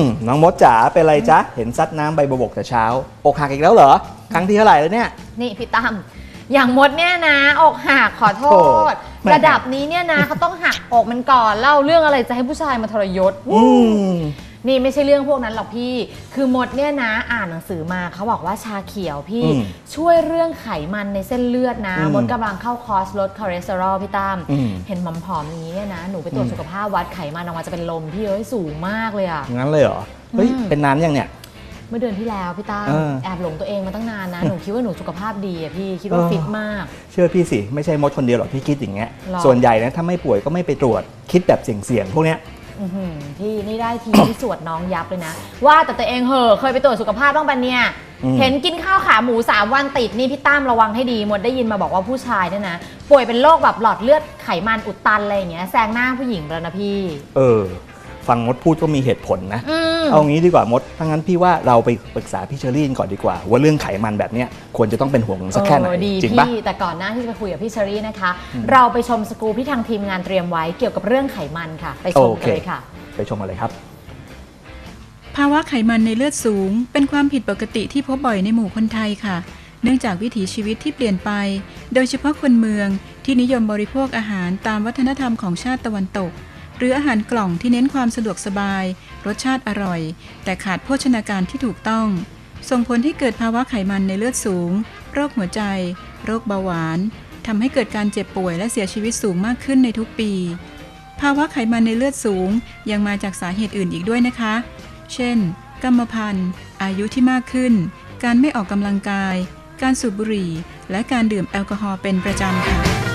มน้องมดจ๋าเป็นไรจ๊ะ เห็นซัดน้ำใบบวบกแต่เช้า อกหักอีกแล้วเหรอ ครั้งที่เท่าไหร่แล้วเนี่ย นี่พี่ตั้มอย่างมดเนี่ยนะ อกหักขอโทโอ้ษแหม่ระดับนี้เนี่ยนะเขาต้องหักอกมันก่อนเล่าเรื่องอะไรจะให้ผู้ชายมาทรยศ อืม นี่ไม่ใช่เรื่องพวกนั้นหรอกพี่ คือมดเนี่ยนะอ่านหนังสือมาเขาบอกว่าชาเขียวพี่ อืมช่วยเรื่องไขมันในเส้นเลือดนะ อืมมดกำลังเข้าคอร์สลดคอเลสเตอรอลพี่ตั้มอืม เห็นผอมๆอย่างนี้เนี่ยนะ หนูไปตรวจอืมสุขภาพวัดไขมันออกมาจะเป็นลมพี่เอ้ยสูงมากเลยอะ งั้นเลยเหรอ เฮ้ย อืม เป็นนานยังเนี่ย เมื่อเดือนที่แล้วพี่ตั้มเออแอบหลงตัวเองมาตั้งนานนะ หนูคิดว่าหนูสุขภาพดีอะพี่คิดว่าเออ ฟิตมาก เชื่อพี่สิ ไม่ใช่มดคนเดียวหรอกที่คิดอย่างเงี้ย หรอ ส่วนใหญ่นะถ้าไม่ป่วยก็ไม่ไปตรวจ คิดแบบเสี่ยงๆ พวกเนี้ย อื้อหือพี่นี่ได้ทีที่สวดน้องยับเลยนะ ว่าแต่ตัวเองเหอะเคยไปตรวจสุขภาพบ้างปะเนี่ย อืม เห็นกินข้าวขาหมูสามวันติดนี่พี่ตั้มระวังให้ดีหมดได้ยินมาบอกว่าผู้ชายเนี่ยนะ ป่วยเป็นโรคแบบหลอดเลือดไขมันอุดตันอะไรอย่างเงี้ยแซงหน้าผู้หญิงไปแล้วนะพี่ เออ ฟังมดพูดก็มีเหตุผลนะ อืม เอางี้ดีกว่ามดถ้างั้นพี่ว่าเราไปปรึกษาพี่เชอรี่ก่อนดีกว่า ว่าเรื่องไขมันแบบเนี้ยควรจะต้องเป็นห่วงสักแค่ไหนเออดีจริงปะพี่แต่ก่อนหน้าที่จะไปคุยกับพี่เชอรี่นะคะ เราไปชมสกู๊ปที่ทางทีมงานเตรียมไว้เกี่ยวกับเรื่องไขมันค่ะ ไปชมโอกันเคเลยค่ะ ไปชมกันเลยครับ ภาวะไขมันในเลือดสูง เป็นความผิดปกติที่พบบ่อยในหมู่คนไทยค่ะ เนื่องจากวิถีชีวิตที่เปลี่ยนไป โดยเฉพาะคนเมืองที่นิยมบริโภคอาหารตามวัฒนธรรมของชาติตะวันตกห รืออาหารกล่องที่เน้นความสะดวกสบาย รสชาติอร่อย แต่ขาดโภชนาการที่ถูกต้อง ส่งผลให้เกิดภาวะไขมันในเลือดสูง โรคหัวใจ โรคเบาหวานทำให้เกิดการเจ็บป่วยและเสียชีวิตสูงมากขึ้นในทุกปี ภาวะไขมันในเลือดสูงยังมาจากสาเหตุอื่นอีกด้วยนะคะ เช่น กรรมพันธุ์ อายุที่มากขึ้น การไม่ออกกำลังกาย การสูบบุหรี่ และการดื่มแอลกอฮอล์เป็นประจำค่ะ